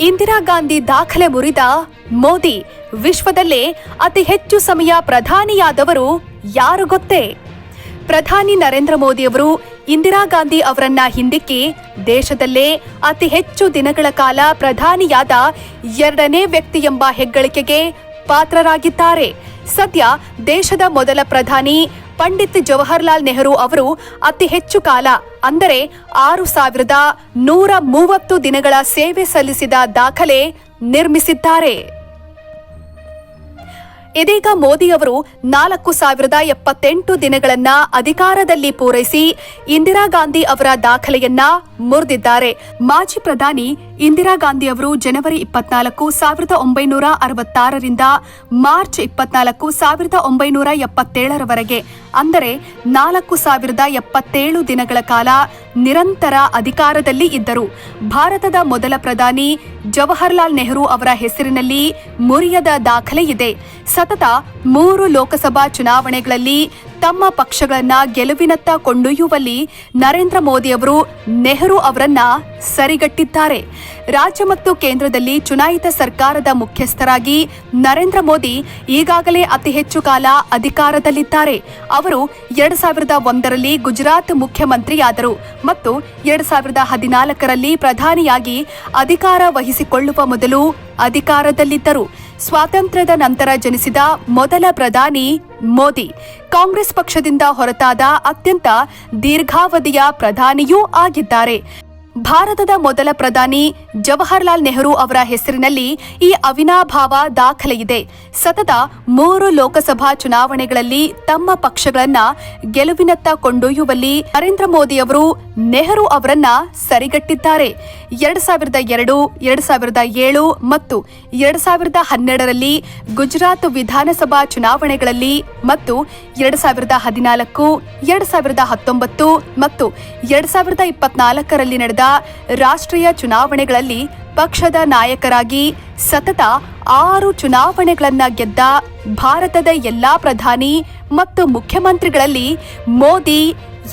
ಇಂದಿರಾ ಗಾಂಧಿ ದಾಖಲೆ ಮುರಿದ ಮೋದಿ ವಿಶ್ವದಲ್ಲೇ ಅತಿ ಹೆಚ್ಚು ಸಮಯ ಪ್ರಧಾನಿಯಾದವರು ಯಾರು ಗೊತ್ತೇ? ಪ್ರಧಾನಿ ನರೇಂದ್ರ ಮೋದಿ ಅವರು ಇಂದಿರಾ ಗಾಂಧಿ ಅವರನ್ನ ಹಿಂದಿಕ್ಕಿ ದೇಶದಲ್ಲೇ ಅತಿ ಹೆಚ್ಚು ದಿನಗಳ ಕಾಲ ಪ್ರಧಾನಿಯಾದ ಎರಡನೇ ವ್ಯಕ್ತಿ ಎಂಬ ಹೆಗ್ಗಳಿಕೆಗೆ ಪಾತ್ರರಾಗಿದ್ದಾರೆ. ಸದ್ಯ ದೇಶದ ಮೊದಲ ಪ್ರಧಾನಿ ಪಂಡಿತ್ ಜವಾಹರ್ಲಾಲ್ ನೆಹರು ಅವರು ಅತಿ ಹೆಚ್ಚು ಕಾಲ, ಅಂದರೆ ಆರು ಸಾವಿರದ ನೂರ ಮೂವತ್ತು ದಿನಗಳ ಸೇವೆ ಸಲ್ಲಿಸಿದ ದಾಖಲೆ ನಿರ್ಮಿಸಿದ್ದಾರೆ. ಇದೀಗ ಮೋದಿ ಅವರು ನಾಲ್ಕು ಸಾವಿರದ ಎಪ್ಪತ್ತೆಂಟು ದಿನಗಳನ್ನ ಅಧಿಕಾರದಲ್ಲಿ ಪೂರೈಸಿ ಇಂದಿರಾ ಗಾಂಧಿ ಅವರ ದಾಖಲೆಯನ್ನ ಮುರಿದಿದ್ದಾರೆ. ಮಾಜಿ ಪ್ರಧಾನಿ ಇಂದಿರಾ ಗಾಂಧಿ ಅವರು ಜನವರಿ ಇಪ್ಪತ್ನಾಲ್ಕು ಸಾವಿರದ ಒಂಬೈನೂರ ಅರವತ್ತಾರರಿಂದ ಮಾರ್ಚ್ ಇಪ್ಪತ್ನಾಲ್ಕು ಸಾವಿರದ ಒಂಬೈನೂರ ಎಪ್ಪತ್ತೇಳರವರೆಗೆ, ಅಂದರೆ ನಾಲ್ಕು ಸಾವಿರದ ಎಪ್ಪತ್ತೇಳು ದಿನಗಳ ಕಾಲ ನಿರಂತರ ಅಧಿಕಾರದಲ್ಲಿ ಇದ್ದರು. ಭಾರತದ ಮೊದಲ ಪ್ರಧಾನಿ ಜವಾಹರ್ಲಾಲ್ ನೆಹರು ಅವರ ಹೆಸರಿನಲ್ಲಿ ಮುರಿಯದ ದಾಖಲೆ ಇದೆ. ಸತತ ಮೂರು ಲೋಕಸಭಾ ಚುನಾವಣೆಗಳಲ್ಲಿ ತಮ್ಮ ಪಕ್ಷಗಳನ್ನ ಗೆಲುವಿನತ್ತ ಕೊಂಡೊಯ್ಯುವಲ್ಲಿ ನರೇಂದ್ರ ಮೋದಿ ಅವರು ನೆಹರು ಅವರನ್ನ ಸರಿಗಟ್ಟಿದ್ದಾರೆ. ರಾಜ್ಯ ಮತ್ತು ಕೇಂದ್ರದಲ್ಲಿ ಚುನಾಯಿತ ಸರ್ಕಾರದ ಮುಖ್ಯಸ್ಥರಾಗಿ ನರೇಂದ್ರ ಮೋದಿ ಈಗಾಗಲೇ ಅತಿ ಹೆಚ್ಚು ಕಾಲ ಅಧಿಕಾರದಲ್ಲಿದ್ದಾರೆ. ಅವರು ಎರಡ್ ಸಾವಿರದ ಒಂದರಲ್ಲಿ ಗುಜರಾತ್ ಮುಖ್ಯಮಂತ್ರಿಯಾದರು ಮತ್ತು ಎರಡ್ ಸಾವಿರದ ಹದಿನಾಲ್ಕರಲ್ಲಿ ಪ್ರಧಾನಿಯಾಗಿ ಅಧಿಕಾರ ವಹಿಸಿಕೊಳ್ಳುವ ಮೊದಲು ಅಧಿಕಾರದಲ್ಲಿದ್ದರು. ಸ್ವಾತಂತ್ರ್ಯದ ನಂತರ ಜನಿಸಿದ ಮೊದಲ ಪ್ರಧಾನಿ ಮೋದಿ. ಕಾಂಗ್ರೆಸ್ ಪಕ್ಷದಿಂದ ಹೊರತಾದ ಅತ್ಯಂತ ದೀರ್ಘಾವಧಿಯ ಪ್ರಧಾನಿಯೂ ಆಗಿದ್ದಾರೆ. ಭಾರತದ ಮೊದಲ ಪ್ರಧಾನಿ ಜವಾಹರ್ಲಾಲ್ ನೆಹರು ಅವರ ಹೆಸರಿನಲ್ಲಿ ಈ ಅವಿನಾಭಾವ ದಾಖಲೆಯಿದೆ. ಸತತ ಮೂರು ಲೋಕಸಭಾ ಚುನಾವಣೆಗಳಲ್ಲಿ ತಮ್ಮ ಪಕ್ಷಗಳನ್ನ ಗೆಲುವಿನತ್ತ ಕೊಂಡೊಯ್ಯುವಲ್ಲಿ ನರೇಂದ್ರ ಮೋದಿ ಅವರು ನೆಹರು ಅವರನ್ನ ಸರಿಗಟ್ಟಿದ್ದಾರೆ. ಎರಡ್ ಸಾವಿರದ ಎರಡು, ಎರಡ್ ಸಾವಿರದ ಏಳು ಮತ್ತು ಎರಡ್ ಸಾವಿರದ ಹನ್ನೆರಡರಲ್ಲಿ ಗುಜರಾತ್ ವಿಧಾನಸಭಾ ಚುನಾವಣೆಗಳಲ್ಲಿ ಮತ್ತು ಎರಡ್ ಸಾವಿರದ ಹದಿನಾಲ್ಕು, ಎರಡ್ ಸಾವಿರದ ಹತ್ತೊಂಬತ್ತು ಮತ್ತು ಎರಡ್ ಸಾವಿರದ ಇಪ್ಪತ್ನಾಲ್ಕರಲ್ಲಿ ರಾಷ್ಟ್ರೀಯ ಚುನಾವಣೆಗಳಲ್ಲಿ ಪಕ್ಷದ ನಾಯಕರಾಗಿ ಸತತ ಆರು ಚುನಾವಣೆಗಳನ್ನ ಗೆದ್ದ ಭಾರತದ ಎಲ್ಲಾ ಪ್ರಧಾನಿ ಮತ್ತು ಮುಖ್ಯಮಂತ್ರಿಗಳಲ್ಲಿ ಮೋದಿ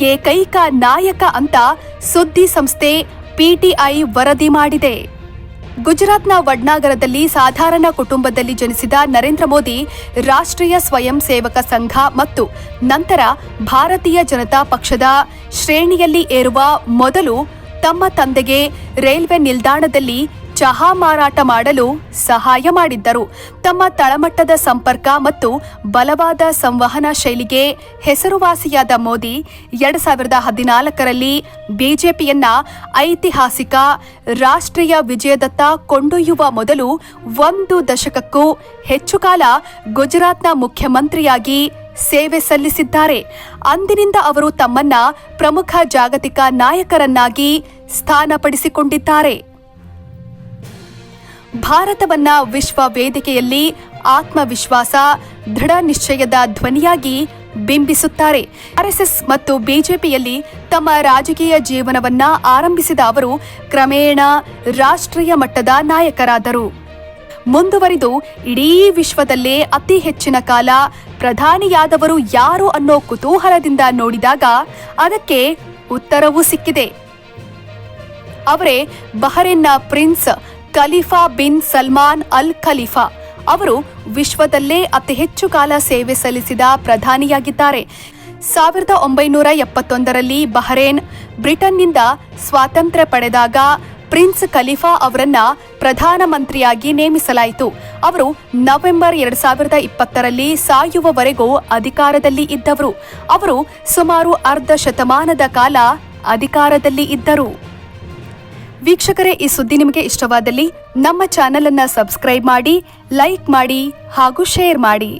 ಏಕೈಕ ನಾಯಕ ಅಂತ ಸುದ್ದಿ ಸಂಸ್ಥೆ ಪಿಟಿಐ ವರದಿ ಮಾಡಿದೆ. ಗುಜರಾತ್ನ ವಡ್ನಾಗರದಲ್ಲಿ ಸಾಧಾರಣ ಕುಟುಂಬದಲ್ಲಿ ಜನಿಸಿದ ನರೇಂದ್ರ ಮೋದಿ ರಾಷ್ಟ್ರೀಯ ಸ್ವಯಂ ಸೇವಕ ಸಂಘ ಮತ್ತು ನಂತರ ಭಾರತೀಯ ಜನತಾ ಪಕ್ಷದ ಶ್ರೇಣಿಯಲ್ಲಿ ಏರುವ ಮೊದಲು ತಮ್ಮ ತಂದೆಗೆ ರೈಲ್ವೆ ನಿಲ್ದಾಣದಲ್ಲಿ ಚಹಾ ಮಾರಾಟ ಮಾಡಲು ಸಹಾಯ ಮಾಡಿದ್ದರು. ತಮ್ಮ ತಳಮಟ್ಟದ ಸಂಪರ್ಕ ಮತ್ತು ಬಲವಾದ ಸಂವಹನ ಶೈಲಿಗೆ ಹೆಸರುವಾಸಿಯಾದ ಮೋದಿ, ಎರಡ್ ಸಾವಿರದ ಹದಿನಾಲ್ಕರಲ್ಲಿ ಬಿಜೆಪಿಯನ್ನ ಐತಿಹಾಸಿಕ ರಾಷ್ಟ್ರೀಯ ವಿಜಯದತ್ತ ಕೊಂಡೊಯ್ಯುವ ಮೊದಲು ಒಂದು ದಶಕಕ್ಕೂ ಹೆಚ್ಚು ಕಾಲ ಗುಜರಾತ್ನ ಮುಖ್ಯಮಂತ್ರಿಯಾಗಿ ಸೇವೆ ಸಲ್ಲಿಸಿದ್ದಾರೆ. ಅಂದಿನಿಂದ ಅವರು ತಮ್ಮನ್ನ ಪ್ರಮುಖ ಜಾಗತಿಕ ನಾಯಕರನ್ನಾಗಿ ಸ್ಥಾನಪಡಿಸಿಕೊಂಡಿದ್ದಾರೆ. ಭಾರತವನ್ನ ವಿಶ್ವ ವೇದಿಕೆಯಲ್ಲಿ ಆತ್ಮವಿಶ್ವಾಸ, ದೃಢ ನಿಶ್ಚಯದ ಧ್ವನಿಯಾಗಿ ಬಿಂಬಿಸುತ್ತಾರೆ. ಆರ್ಎಸ್ಎಸ್ ಮತ್ತು ಬಿಜೆಪಿಯಲ್ಲಿ ತಮ್ಮ ರಾಜಕೀಯ ಜೀವನವನ್ನ ಆರಂಭಿಸಿದ ಅವರು ಕ್ರಮೇಣ ರಾಷ್ಟ್ರೀಯ ಮಟ್ಟದ ನಾಯಕರಾದರು. ಮುಂದುವರಿದು ಇಡೀ ವಿಶ್ವದಲ್ಲೇ ಅತಿ ಹೆಚ್ಚಿನ ಕಾಲ ಪ್ರಧಾನಿಯಾದವರು ಯಾರು ಅನ್ನೋ ಕುತೂಹಲದಿಂದ ನೋಡಿದಾಗ ಅದಕ್ಕೆ ಉತ್ತರವೂ ಸಿಕ್ಕಿದೆ. ಅವರೇ ಬಹರೇನ್ನ prince Khalifa bin Salman Al Khalifa. ಅವರು ವಿಶ್ವದಲ್ಲೇ ಅತಿ ಹೆಚ್ಚು ಕಾಲ ಸೇವೆ ಸಲ್ಲಿಸಿದ ಪ್ರಧಾನಿಯಾಗಿದ್ದಾರೆ. ಸಾವಿರದ ಒಂಬೈನೂರ ಎಪ್ಪತ್ತೊಂದರಲ್ಲಿ ಬಹರೇನ್ ಬ್ರಿಟನ್ನಿಂದ ಸ್ವಾತಂತ್ರ್ಯ ಪಡೆದಾಗ ಪ್ರಿನ್ಸ್ ಖಲೀಫಾ ಅವರನ್ನ ಪ್ರಧಾನಮಂತ್ರಿಯಾಗಿ ನೇಮಿಸಲಾಯಿತು. ಅವರು ನವೆಂಬರ್ ಎರಡ್ ಸಾವಿರದ ಇಪ್ಪತ್ತರಲ್ಲಿ ಸಾಯುವವರೆಗೂ ಅಧಿಕಾರದಲ್ಲಿ ಇದ್ದವರು. ಅವರು ಸುಮಾರು ಅರ್ಧ ಶತಮಾನದ ಕಾಲ ಅಧಿಕಾರದಲ್ಲಿ ಇದ್ದರು. ವೀಕ್ಷಕರೇ, ಈ ಸುದ್ದಿ ನಿಮಗೆ ಇಷ್ಟವಾದಲ್ಲಿ ನಮ್ಮ ಚಾನೆಲ್ ಅನ್ನ ಸಬ್ಸ್ಕ್ರೈಬ್ ಮಾಡಿ, ಲೈಕ್ ಮಾಡಿ ಹಾಗೂ ಶೇರ್ ಮಾಡಿ.